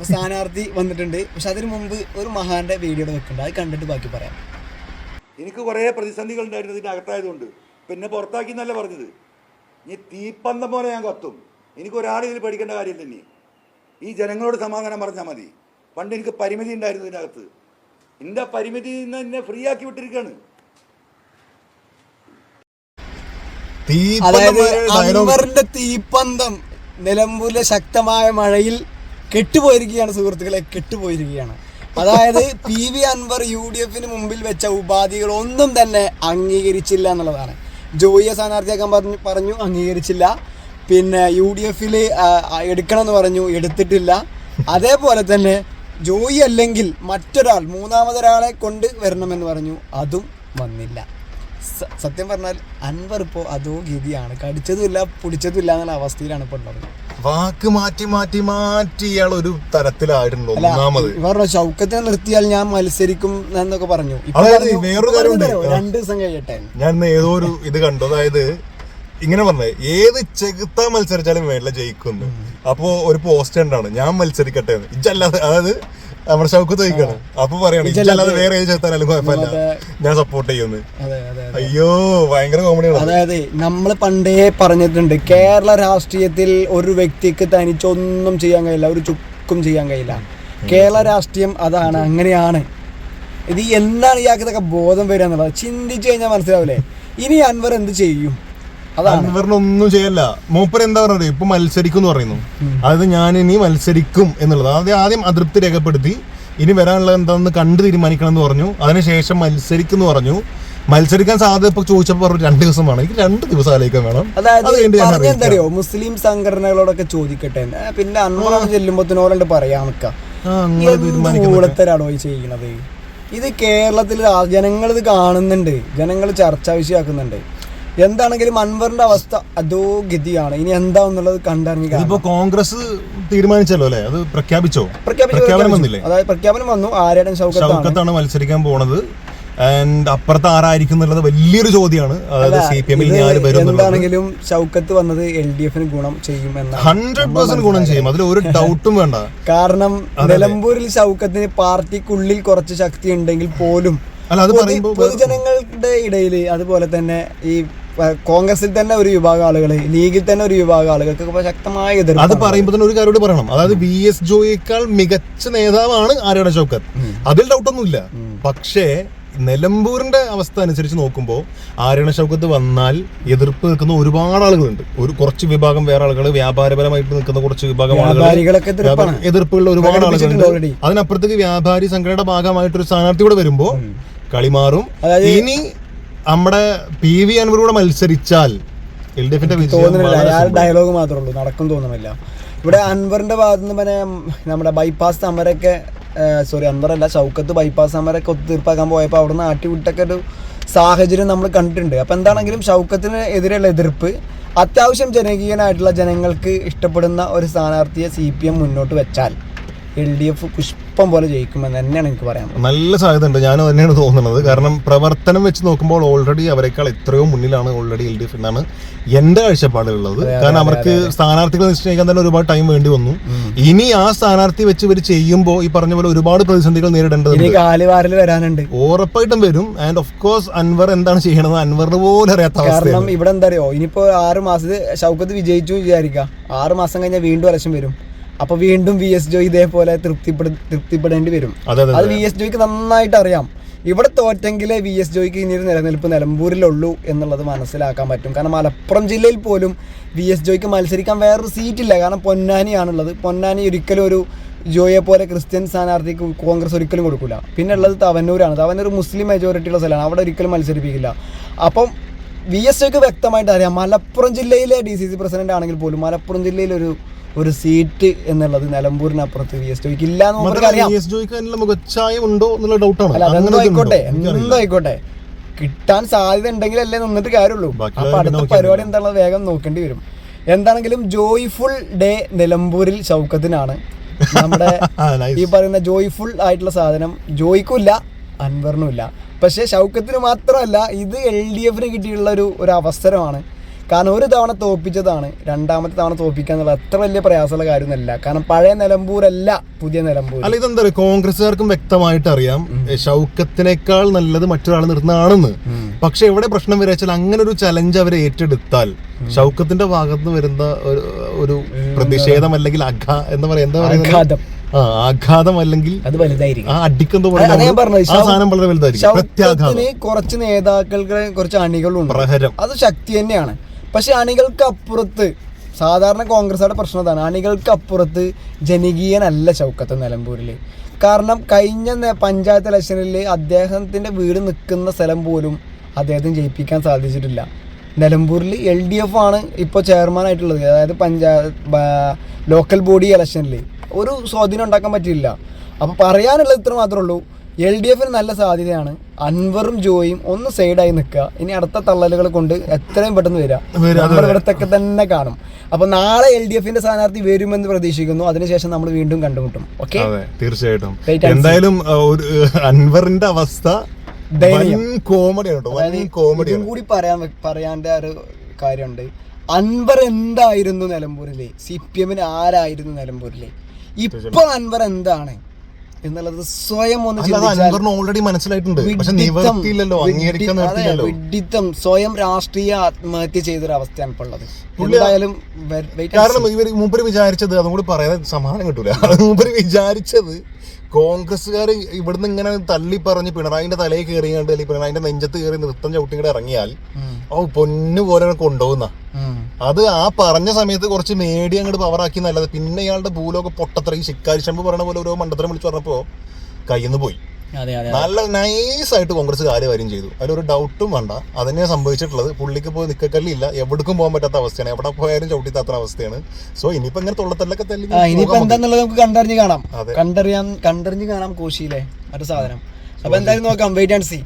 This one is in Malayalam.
അപ്പൊ സ്ഥാനാർത്ഥി വന്നിട്ടുണ്ട്. പക്ഷെ അതിന് മുമ്പ് ഒരു മഹാന്റെ വീഡിയോ വെക്കുന്നുണ്ട്. അത് കണ്ടിട്ട് ബാക്കി പറയാം. എനിക്ക് കുറേ പ്രതിസന്ധികൾ ഉണ്ടായിരുന്നു ഇതിന്റെ അകത്തായതുകൊണ്ട്. പിന്നെ പുറത്താക്കി എന്നല്ല പറഞ്ഞത്? ഇനി തീപ്പന്തം പോലെ ഞാൻ കത്തും. എനിക്ക് ഒരാൾ ഇതിൽ പഠിക്കേണ്ട കാര്യം തന്നെ ഈ ജനങ്ങളോട് സമാധാനം പറഞ്ഞാൽ മതി. പണ്ട് എനിക്ക് പരിമിതി ഉണ്ടായിരുന്നു ഇതിനകത്ത് എന്റെ പരിമിതി നിന്ന് എന്നെ ഫ്രീ ആക്കി വിട്ടിരിക്കുകയാണ്. അതായത് അൻവറിന്റെ തീപ്പന്തം നിലമ്പൂരിലെ ശക്തമായ മഴയിൽ കെട്ടുപോയിരിക്കുകയാണ് സുഹൃത്തുക്കളെ കെട്ടുപോയിരിക്കുകയാണ്. അതായത് P V Anvar U D എഫിന് മുമ്പിൽ വെച്ച ഉപാധികൾ ഒന്നും തന്നെ അംഗീകരിച്ചില്ല എന്നുള്ളതാണ്. ജോയിയെ സ്ഥാനാർത്ഥിയാക്കാൻ പറഞ്ഞു പറഞ്ഞു അംഗീകരിച്ചില്ല. പിന്നെ യു ഡി എഫിൽ എടുക്കണമെന്ന് പറഞ്ഞു എടുത്തിട്ടില്ല. അതേപോലെ തന്നെ ജോയി അല്ലെങ്കിൽ മറ്റൊരാൾ മൂന്നാമതൊരാളെ കൊണ്ട് വരണമെന്ന് പറഞ്ഞു അതും വന്നില്ല. സത്യം പറഞ്ഞാൽ അൻവർ ഇപ്പോൾ അതോ ഗതിയാണ് കടിച്ചതുമില്ല പിടിച്ചതുമില്ല എന്നുള്ള അവസ്ഥയിലാണ് ഇപ്പോൾ ഉള്ളത്. വാക്ക് മാറ്റി മാറ്റി മാറ്റി ഇയാൾ ഒരു തരത്തിലായിട്ടുണ്ട് ഒന്നാമത്. ഇവർ ഷൗക്കത്തിനെ നിർത്തിയാൽ ഞാൻ മത്സരിക്കും എന്നൊക്കെ പറഞ്ഞു. അതായത് വേറൊരു കാര്യം കാര്യമുണ്ട്. രണ്ട് ദിവസം കഴിയട്ടെ. ഞാൻ ഏതോ ഒരു ഇത് കണ്ടു. അതായത് ഇങ്ങനെ പറഞ്ഞേ ഏത് ചെകുത്ത മത്സരിച്ചാലും വേണ്ട ജയിക്കുന്നു. അപ്പോ ഒരു പോസ്റ്റ് ഉണ്ടാണ് ഞാൻ മത്സരിക്കട്ടെ ഇജല്ലാതെ അതായത് നമ്മുടെ ഷൗക്ക് ചോദിക്കാണ്. അപ്പൊ പറയാണ് വേറെ ഏത് കുഴപ്പമില്ല. ഞാൻ സപ്പോർട്ട് ചെയ്യുന്നു. അയ്യോ ഭയങ്കര കോമഡിയാണ് അതായത് നമ്മൾ പണ്ടേ പറഞ്ഞിട്ടുണ്ട് കേരള രാഷ്ട്രീയത്തിൽ ഒരു വ്യക്തിക്ക് തനിച്ചൊന്നും ചെയ്യാൻ കഴിയില്ല ഒരു ചുക്കും ചെയ്യാൻ കഴിയില്ല. കേരള രാഷ്ട്രീയം അതാണ് അങ്ങനെയാണ്. ഇത് എന്താണ് ഇയാൾക്ക് ഇതൊക്കെ ബോധം വരിക എന്നുള്ളത്? ചിന്തിച്ചു കഴിഞ്ഞാൽ മനസ്സിലാവില്ലേ? ഇനി അൻവർ എന്ത് ചെയ്യും? അൻവറിനൊന്നും ചെയ്യല്ല. മൂപ്പർ എന്താ പറയുന്നത് ഇപ്പൊ മത്സരിക്കും എന്ന് പറയുന്നു അതായത് ഞാൻ ഇനി മത്സരിക്കും എന്നുള്ളത്. ആദ്യം ആദ്യം അതൃപ്തി രേഖപ്പെടുത്തി. ഇനി വരാനുള്ളത് എന്താണെന്ന് കണ്ടു തീരുമാനിക്കണം എന്ന് പറഞ്ഞു. അതിനുശേഷം മത്സരിക്കും എന്ന് പറഞ്ഞു. മത്സരിക്കാൻ സാധ്യത ഇപ്പൊ ചോദിച്ചപ്പോൾ പറഞ്ഞു രണ്ട് ദിവസം വേണം. എനിക്ക് രണ്ട് ദിവസം ആലോചിക്കാൻ വേണം. അതായത് മുസ്ലിം സംഘടനകളോടൊക്കെ ചോദിക്കട്ടെ. പിന്നെ പറയാൻ. കൂടത്തരാണോ ഈ ചെയ്യുന്നത്? ഇത് കേരളത്തിൽ ജനങ്ങൾ ഇത് കാണുന്നുണ്ട്. ജനങ്ങൾ ചർച്ചാ വിഷയമാക്കുന്നുണ്ട്. എന്താണെങ്കിലും അൻവറിന്റെ അവസ്ഥ അതോ ഗതിയാണ്. ഇനി എന്താന്നുള്ളത് കണ്ടിറങ്ങി കാണണം. ഇതിപ്പോ കോൺഗ്രസ് തീരുമാനിച്ചല്ലോ അല്ലേ? അത് പ്രഖ്യാപിച്ചോ? പ്രഖ്യാപനം. വന്നില്ലേ? അതായത് പ്രഖ്യാപനം വന്നു. ആര്യടൻ ഷൗക്കത്താണ്. മത്സരിക്കാൻ പോണത്. ആൻഡ് അപ്പുറത്ത് ആരായിരിക്കും എന്നുള്ളത് വലിയൊരു ചോദ്യമാണ്. അതായത് സി പി എമ്മിൽ വരും എന്താണെങ്കിലും ഷൗക്കത്ത് വന്നത് എൽ ഡി എഫിന് ഗുണം ചെയ്യും എന്ന ഹൺഡ്രഡ് പെർസെന്റ് ഗുണം ചെയ്യും. അതിൽ ഒരു ഡൗട്ടും വേണ്ട. കാരണം നിലമ്പൂരിൽ ഷൗക്കത്തിന് പാർട്ടിക്കുള്ളിൽ കുറച്ച് ശക്തി ഉണ്ടെങ്കിൽ പോലും അല്ല അത് പറയുമ്പോൾ പൊതുജനങ്ങളുടെ ഇടയിൽ അതുപോലെ തന്നെ ഈ കോൺഗ്രസിൽ തന്നെ ഒരു വിഭാഗം ആളുകൾ ലീഗിൽ തന്നെ ഒരു വിഭാഗം ആളുകൾക്ക് ശക്തമായ എതിർപ്പ് അത് പറയുമ്പോൾ തന്നെ ഒരു കാര്യം കൂടി പറയണം. അതായത് വി എസ് ജോയേക്കാൾ മികച്ച നേതാവാണ് ആര്യാട ഷൗക്കത്ത് അതിൽ ഡൗട്ടൊന്നുമില്ല പക്ഷേ നിലമ്പൂരിന്റെ അവസ്ഥ അനുസരിച്ച് നോക്കുമ്പോൾ ആരണ ഷൗക്കത്ത് വന്നാൽ എതിർപ്പ് നിൽക്കുന്ന ഒരുപാട് ആളുകളുണ്ട്. ഒരു കുറച്ച് വിഭാഗം വേറെ ആളുകൾ വ്യാപാരപരമായിട്ട് നിൽക്കുന്ന കുറച്ച് വിഭാഗം ആളുകൾ എതിർപ്പുള്ള ഒരുപാട് ആളുകളുണ്ട്. അതിനപ്പുറത്തേക്ക് വ്യാപാരി സംഘടനയുടെ ഭാഗമായിട്ട് ഒരു സ്ഥാനാർത്ഥി കൂടെ വരുമ്പോ കളി മാറും ഇനി നമ്മുടെ പി വി അൻവറൂടെ മത്സരിച്ചാൽ എൽ ഡി എഫിന്റെ വിജയം. ഡയലോഗ് മാത്രമേ ഉള്ളൂ. നടക്കും തോന്നുന്നില്ല. ഇവിടെ അൻവറിന്റെ ഭാഗത്ത് നിന്ന് പിന്നെ നമ്മുടെ ബൈപ്പാസ് സമരമൊക്കെ സോറി അൻവറല്ല ഷൗക്കത്ത് ബൈപ്പാസ് സമരമൊക്കെ ഒത്തുതീർപ്പാക്കാൻ പോയപ്പോൾ അവിടെ നിന്ന് ആട്ടിവിട്ടൊക്കെ ഒരു സാഹചര്യം നമ്മൾ കണ്ടിട്ടുണ്ട്. അപ്പം എന്താണെങ്കിലും ഷൗക്കത്തിന് എതിരെയുള്ള എതിർപ്പ് അത്യാവശ്യം ജനകീയനായിട്ടുള്ള ജനങ്ങൾക്ക് ഇഷ്ടപ്പെടുന്ന ഒരു സ്ഥാനാർത്ഥിയെ സി പി എം മുന്നോട്ട് വെച്ചാൽ എൽ ഡി എഫ് പുഷ്പം പോലെ ജയിക്കുമെന്ന് തന്നെയാണ് എനിക്ക് പറയാൻ നല്ല സാധ്യത ഉണ്ട്. ഞാനും തന്നെയാണ് തോന്നുന്നത്. കാരണം പ്രവർത്തനം വെച്ച് നോക്കുമ്പോൾ ഓൾറെഡി അവരെക്കാൾ എത്രയോ മുന്നിലാണ് ഓൾറെഡി എൽ ഡി എഫ് എന്നാണ് എന്റെ കാഴ്ചപ്പാടിലുള്ളത്. കാരണം അവർക്ക് സ്ഥാനാർത്ഥികൾ നിശ്ചയിക്കാൻ തന്നെ ഒരുപാട് ടൈം വേണ്ടി വന്നു. ഇനി ആ സ്ഥാനാർത്ഥി വെച്ച് ഇവർ ചെയ്യുമ്പോൾ ഈ പറഞ്ഞ പോലെ ഒരുപാട് പ്രതിസന്ധികൾ നേരിടേണ്ടത് വരാനുണ്ട്. ഉറപ്പായിട്ടും വരും. ആൻഡ് ഓഫ് കോഴ്സ് അൻവർ എന്താണ് ചെയ്യണത്? അൻവറിന് പോലെ അറിയാത്ത കാരണം ഇവിടെ എന്താ അറിയോ? ഇനിയിപ്പോ ആറ് മാസത്തിൽ ഷൗക്കത്ത് വിജയിച്ചു വിചാരിക്കുക. ആറ് മാസം കഴിഞ്ഞാൽ വീണ്ടും ഇലക്ഷൻ വരും. അപ്പൊ വീണ്ടും വി എസ് ജോയ് ഇതേപോലെ തൃപ്തിപ്പെട തൃപ്തിപ്പെടേണ്ടി വരും. അതെ വി എസ് ജോയ്ക്ക് നന്നായിട്ട് അറിയാം. ഇവിടെ തോറ്റെങ്കിലേ വി എസ് ജോയ്ക്ക് ഇനി ഒരു നിലനിൽപ്പ് നിലമ്പൂരിലുള്ളൂ എന്നുള്ളത് മനസ്സിലാക്കാൻ പറ്റും. കാരണം മലപ്പുറം ജില്ലയിൽ പോലും വി എസ് ജോയ്ക്ക് മത്സരിക്കാൻ വേറൊരു സീറ്റില്ല. കാരണം പൊന്നാനിയാണുള്ളത്. പൊന്നാനി ഒരിക്കലും ഒരു ജോയെ പോലെ ക്രിസ്ത്യൻ സ്ഥാനാർത്ഥിക്ക് കോൺഗ്രസ് ഒരിക്കലും കൊടുക്കില്ല പിന്നെ ഉള്ളത് തവന്നൂരാണ്. തവന്നൂർ മുസ്ലിം മെജോറിറ്റിയുള്ള സ്ഥലമാണ്. അവിടെ ഒരിക്കലും മത്സരിപ്പിക്കില്ല. അപ്പം വി എസ് ഒക്കെ വ്യക്തമായിട്ട് അറിയാം. മലപ്പുറം ജില്ലയിലെ ഡി സി സി പ്രസിഡന്റ് ആണെങ്കിൽ പോലും മലപ്പുറം ജില്ലയിൽ ഒരു ഒരു സീറ്റ് എന്നുള്ളത് നിലമ്പൂരിനപ്പുറത്ത് വി എസ് ജോയിക്ക് ഇല്ല ആയിക്കോട്ടെ എന്തോ ആയിക്കോട്ടെ. കിട്ടാൻ സാധ്യത ഉണ്ടെങ്കിലല്ലേ നിന്നിട്ട് കാര്യമുള്ളൂ. അപ്പൊ അടുത്ത പരിപാടി എന്താണെന്ന് വേഗം നോക്കേണ്ടി വരും. എന്താണെങ്കിലും ജോയ്ഫുൾ ഡേ നിലമ്പൂരിൽ ഷൗക്കത്തിനാണ് നമ്മുടെ ഈ പറയുന്ന ജോയ്ഫുൾ ആയിട്ടുള്ള സാധനം ജോയിക്കും ഇല്ല അൻവറിനും ഇല്ല. പക്ഷേ ഷൗക്കത്തിന് മാത്രമല്ല ഇത് എൽ ഡി എഫിന് കിട്ടിയിട്ടുള്ള ഒരു ഒരു അവസരമാണ്. കാരണം ഒരു തവണ തോപ്പിച്ചതാണ്. രണ്ടാമത്തെ തവണ തോപ്പിക്കുക എന്നുള്ളത് അത്ര വലിയ പ്രയാസമുള്ള കാര്യമൊന്നുമല്ല. കാരണം പഴയ നിലമ്പൂരല്ല പുതിയ നിലമ്പൂർ അല്ല ഇതെന്താ പറയുക കോൺഗ്രസ്സുകാർക്കും വ്യക്തമായിട്ട് അറിയാം ഷൗക്കത്തിനേക്കാൾ നല്ലത് മറ്റൊരാൾ നിർത്തുന്നതാണെന്ന് പക്ഷെ എവിടെ പ്രശ്നം വരിക വെച്ചാൽ അങ്ങനെ ഒരു ചലഞ്ച് അവരെ ഏറ്റെടുത്താൽ ഷൗക്കത്തിന്റെ ഭാഗത്ത് വരുന്ന ഒരു ഒരു പ്രതിഷേധം അല്ലെങ്കിൽ അഘ എന്ന് പറയാ എന്താ പറയുന്നത് ആഘാതം അല്ലെങ്കിൽ അത് വലുതായിരിക്കും. ആ സാധനം വളരെ വലുതായിരിക്കും. പ്രത്യാഘാതം. കുറച്ച് നേതാക്കൾക്ക് കുറച്ച് അണികളുണ്ട്. പ്രഹരം. അത് ശക്തി തന്നെയാണ്. പക്ഷെ അണികൾക്ക് അപ്പുറത്ത് സാധാരണ കോൺഗ്രസ്സുകാരുടെ പ്രശ്നം അതാണ്. അണികൾക്ക് അപ്പുറത്ത് ജനകീയനല്ല ചൗക്കത്ത് നിലമ്പൂരിൽ കാരണം കഴിഞ്ഞ പഞ്ചായത്ത് ഇലക്ഷനിൽ അദ്ദേഹത്തിന്റെ വീട് നിൽക്കുന്ന സ്ഥലം പോലും അദ്ദേഹത്തിന് ജയിപ്പിക്കാൻ സാധിച്ചിട്ടില്ല. നിലമ്പൂരിൽ എൽ ഡി എഫ് ആണ് ഇപ്പോൾ ചെയർമാൻ ആയിട്ടുള്ളത് അതായത് പഞ്ചായത്ത് ലോക്കൽ ബോഡി ഇലക്ഷനിൽ ഒരു സ്വാധീനം ഉണ്ടാക്കാൻ പറ്റില്ല അപ്പോൾ പറയാനുള്ളത് ഇത്ര മാത്രമേ ഉള്ളൂ. എൽ ഡി എഫിന് നല്ല സാധ്യതയാണ്. അൻവറും ജോയും ഒന്ന് സൈഡായി നിൽക്കുക. ഇനി അടുത്ത തള്ളലുകൾ കൊണ്ട് എത്രയും പെട്ടെന്ന് വരിക. വരാം, നമ്മൾ ഇവിടത്തൊക്കെ തന്നെ കാണും. അപ്പൊ നാളെ എൽ ഡി എഫിന്റെ സ്ഥാനാർത്ഥി വരുമെന്ന് പ്രതീക്ഷിക്കുന്നു. അതിനുശേഷം നമ്മൾ വീണ്ടും കണ്ടുമുട്ടും. ഓക്കെ തീർച്ചയായിട്ടും. എന്തായാലും ഒരു അൻവറിന്റെ അവസ്ഥ. കോമഡിയാണ് കൂടി പറയാൻ പറയാണ്ട ഒരു കാര്യമുണ്ട്. അൻവർ എന്തായിരുന്നു നിലമ്പൂരിലെ? സി പി എമ്മിന് ആരായിരുന്നു നിലമ്പൂരിലെ? ഇപ്പൊ അൻവർ എന്താണ്? എന്നുള്ളത് സ്വയം ഒന്ന് ഓൾറെഡി മനസ്സിലായിട്ടുണ്ട്. സ്വയം രാഷ്ട്രീയ ആത്മഹത്യ ചെയ്തൊരു അവസ്ഥയാണ് ഇപ്പൊ ഉള്ളത്. എന്തായാലും കാരണം ഇവർ മൂപ്പര് വിചാരിച്ചത് അതും കൂടി പറയാൻ സമാധാനം കിട്ടൂല. മൂപ്പര് വിചാരിച്ചത് കോൺഗ്രസ്സുകാർ ഇവിടുന്ന് ഇങ്ങനെ തള്ളി പറഞ്ഞ് പിണറായിന്റെ തലയിൽ കയറിയാണ്ട് അല്ലെങ്കിൽ പിണറായിന്റെ നെഞ്ചത്ത് കയറി നൃത്തം ചവിട്ടി ഇറങ്ങിയാൽ. ഓ പൊന്നു പോലെ കൊണ്ടുപോകുന്ന. അത് ആ പറഞ്ഞ സമയത്ത് കുറച്ച് മേടി അങ്ങോട്ട് പവറാക്കി നല്ലത്. പിന്നെ ഇയാളുടെ ഭൂലോക പൊട്ടത്ര ഈ ശിക്കാരി ശമ്പ് പറഞ്ഞ പോലെ ഓരോ മണ്ടത്തരം വിളിച്ചു പറഞ്ഞപ്പോ കയ്യിൽ പോയി. നല്ല നൈസ് ആയിട്ട് കോൺഗ്രസ് കാര്യം ചെയ്തു. അതിലൊരു ഡൗട്ടും വേണ്ട. അതന്നെ സംഭവിച്ചിട്ടുള്ളത്. പുള്ളിക്ക് പോയി നിക്കക്കല്ലില്ല. എവിടേക്കും പോകാൻ പറ്റാത്ത അവസ്ഥയാണ്. എവിടെ പോയാലും ചവിട്ടി താത്ത അവസ്ഥയാണ്. സോ ഇനിയിപ്പോ ഇങ്ങനെ തൊള്ളത്തല്ലൊക്കെ തല്ലി ആ ഇനിയിപ്പോ എന്താന്നുള്ളത് നമുക്ക് കണ്ടറിഞ്ഞ് കാണാം. കണ്ടറിയാൻ കണ്ടറിഞ്ഞ് കാണാം കോശിയിലെ മറ്റു സാധനം. അപ്പൊ എന്തായാലും നോക്കാം. Wait and see.